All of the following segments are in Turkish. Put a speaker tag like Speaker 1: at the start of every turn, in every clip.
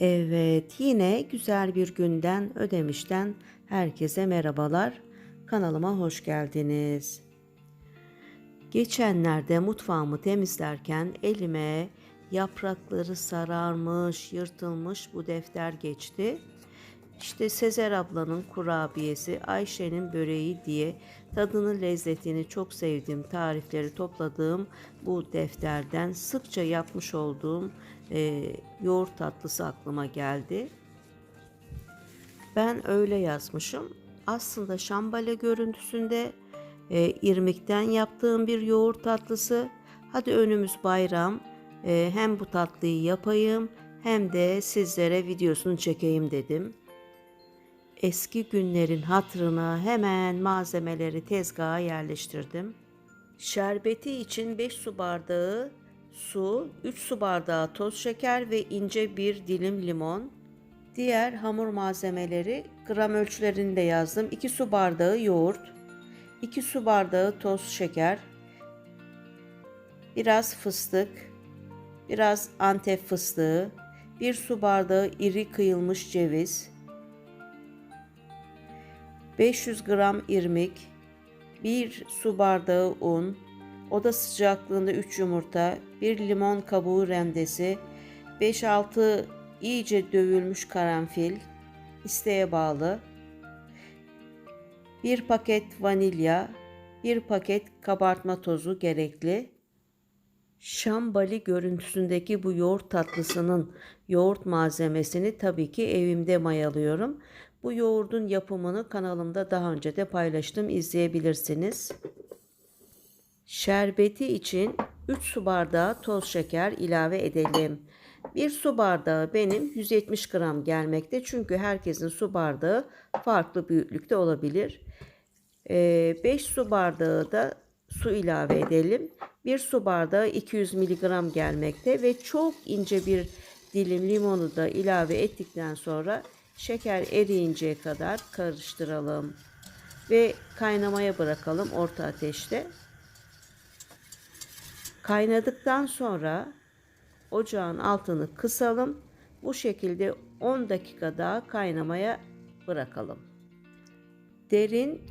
Speaker 1: Evet, yine güzel bir günden Ödemiş'ten herkese merhabalar. Kanalıma hoş geldiniz. Geçenlerde mutfağımı temizlerken elime yaprakları sararmış, yırtılmış bu defter geçti. İşte Sezer ablanın kurabiyesi, Ayşe'nin böreği diye tadını lezzetini çok sevdiğim tarifleri topladığım bu defterden sıkça yapmış olduğum e, yoğurt tatlısı aklıma geldi. Ben öyle yazmışım. Aslında şambale görüntüsünde e, irmikten yaptığım bir yoğurt tatlısı. Hadi önümüz bayram. E, hem bu tatlıyı yapayım hem de sizlere videosunu çekeyim dedim. Eski günlerin hatırına hemen malzemeleri tezgaha yerleştirdim. Şerbeti için 5 su bardağı su, 3 su bardağı toz şeker ve ince bir dilim limon. Diğer hamur malzemeleri gram ölçülerinde yazdım. 2 su bardağı yoğurt, 2 su bardağı toz şeker, biraz fıstık, biraz antep fıstığı, 1 su bardağı iri kıyılmış ceviz, 500 gram irmik, 1 su bardağı un, oda sıcaklığında 3 yumurta, 1 limon kabuğu rendesi, 5-6 iyice dövülmüş karanfil, isteğe bağlı, 1 paket vanilya, 1 paket kabartma tozu gerekli. Şambali görüntüsündeki bu yoğurt tatlısının yoğurt malzemesini tabii ki evimde mayalıyorum. Bu yoğurdun yapımını kanalımda daha önce de paylaştım izleyebilirsiniz. Şerbeti için 3 su bardağı toz şeker ilave edelim. 1 su bardağı benim 170 gram gelmekte çünkü herkesin su bardağı farklı büyüklükte olabilir. 5 su bardağı da su ilave edelim. 1 su bardağı 200 mg gelmekte ve çok ince bir dilim limonu da ilave ettikten sonra şeker eriyinceye kadar karıştıralım ve kaynamaya bırakalım orta ateşte. Kaynadıktan sonra ocağın altını kısalım. Bu şekilde 10 dakika daha kaynamaya bırakalım. Derin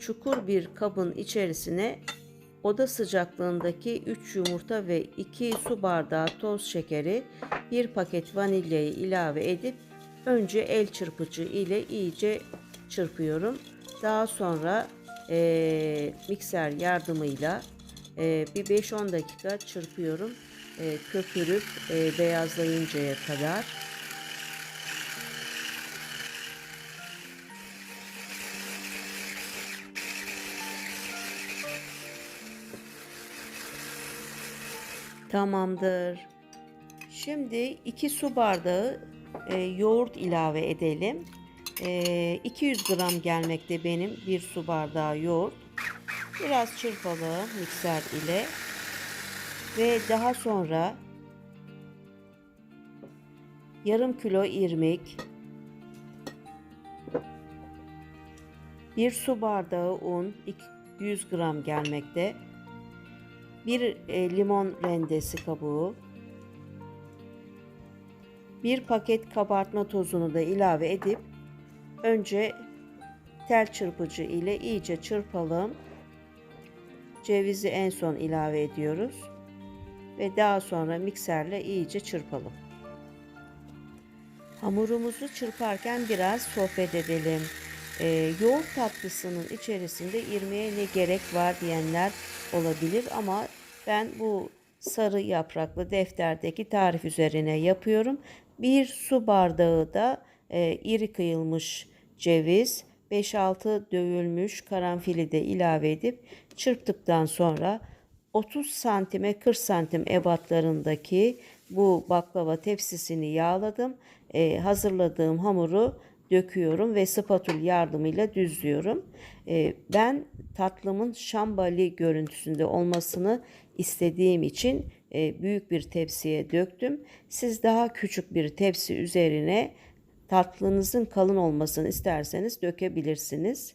Speaker 1: çukur bir kabın içerisine oda sıcaklığındaki 3 yumurta ve 2 su bardağı toz şekeri, 1 paket vanilyayı ilave edip önce el çırpıcı ile iyice çırpıyorum. Daha sonra e, mikser yardımıyla e, bir 5-10 dakika çırpıyorum. E, köpürüp e, beyazlayıncaya kadar. Tamamdır. Şimdi 2 su bardağı e, yoğurt ilave edelim. E, 200 gram gelmekte benim bir su bardağı yoğurt. Biraz çırpalım mikser ile. Ve daha sonra yarım kilo irmik, bir su bardağı un 100 gram gelmekte. Bir e, limon rendesi kabuğu, bir paket kabartma tozunu da ilave edip önce tel çırpıcı ile iyice çırpalım. Cevizi en son ilave ediyoruz ve daha sonra mikserle iyice çırpalım. Hamurumuzu çırparken biraz sohbet edelim. Ee, yoğurt tatlısının içerisinde irmiğe ne gerek var diyenler olabilir ama ben bu sarı yapraklı defterdeki tarif üzerine yapıyorum. Bir su bardağı da e, iri kıyılmış ceviz, 5-6 dövülmüş karanfili de ilave edip çırptıktan sonra 30 santime 40 santim ebatlarındaki bu baklava tepsisini yağladım. Ee, hazırladığım hamuru döküyorum ve spatül yardımıyla düzlüyorum. Ee, ben tatlımın şambali görüntüsünde olmasını istediğim için e, büyük bir tepsiye döktüm. Siz daha küçük bir tepsi üzerine tatlınızın kalın olmasını isterseniz dökebilirsiniz.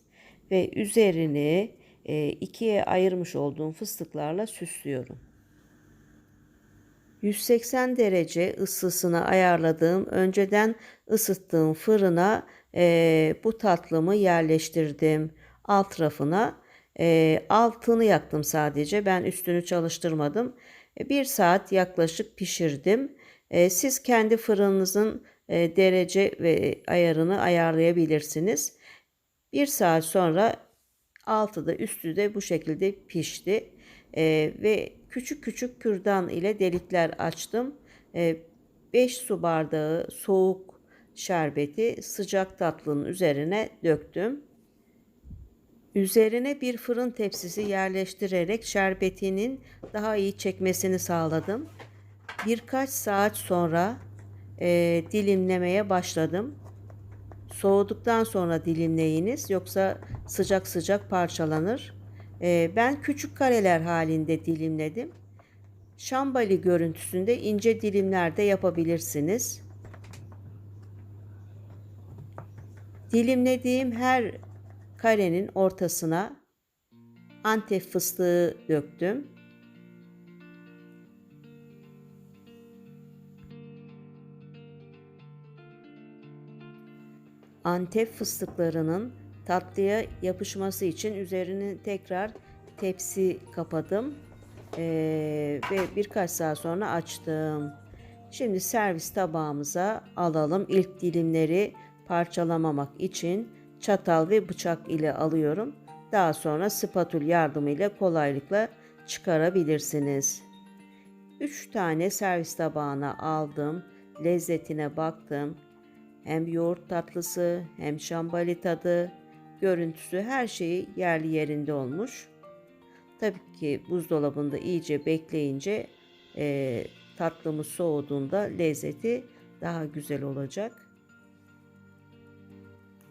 Speaker 1: Ve üzerini e, ikiye ayırmış olduğum fıstıklarla süslüyorum. 180 derece ısısını ayarladığım, önceden ısıttığım fırına e, bu tatlımı yerleştirdim. Alt rafına e, altını yaktım sadece. Ben üstünü çalıştırmadım. E, bir saat yaklaşık pişirdim. E, siz kendi fırınınızın e, derece ve ayarını ayarlayabilirsiniz. Bir saat sonra altı da üstü de bu şekilde pişti. E, ve küçük küçük kürdan ile delikler açtım. 5 su bardağı soğuk şerbeti sıcak tatlının üzerine döktüm. Üzerine bir fırın tepsisi yerleştirerek şerbetinin daha iyi çekmesini sağladım. Birkaç saat sonra e, dilimlemeye başladım. Soğuduktan sonra dilimleyiniz yoksa sıcak sıcak parçalanır. E, ben küçük kareler halinde dilimledim. Şambali görüntüsünde ince dilimler de yapabilirsiniz. Dilimlediğim her karenin ortasına antep fıstığı döktüm. Antep fıstıklarının tatlıya yapışması için üzerini tekrar tepsi kapadım ee, ve birkaç saat sonra açtım. Şimdi servis tabağımıza alalım. İlk dilimleri parçalamamak için çatal ve bıçak ile alıyorum. Daha sonra spatül yardımıyla kolaylıkla çıkarabilirsiniz. 3 tane servis tabağına aldım. Lezzetine baktım. Hem yoğurt tatlısı hem şambali tadı, görüntüsü her şeyi yerli yerinde olmuş. Tabii ki buzdolabında iyice bekleyince e, tatlımız soğuduğunda lezzeti daha güzel olacak.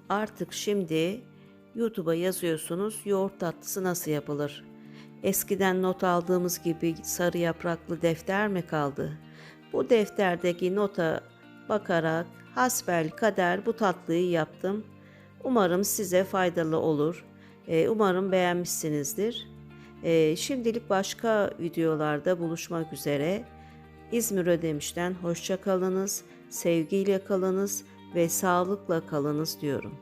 Speaker 1: Artık şimdi YouTube'a yazıyorsunuz yoğurt tatlısı nasıl yapılır? Eskiden not aldığımız gibi sarı yapraklı defter mi kaldı? Bu defterdeki nota bakarak hasbel kader bu tatlıyı yaptım. Umarım size faydalı olur. Ee, umarım beğenmişsinizdir. Ee, şimdilik başka videolarda buluşmak üzere. İzmir Ödemiş'ten hoşça kalınız, sevgiyle kalınız ve sağlıkla kalınız diyorum.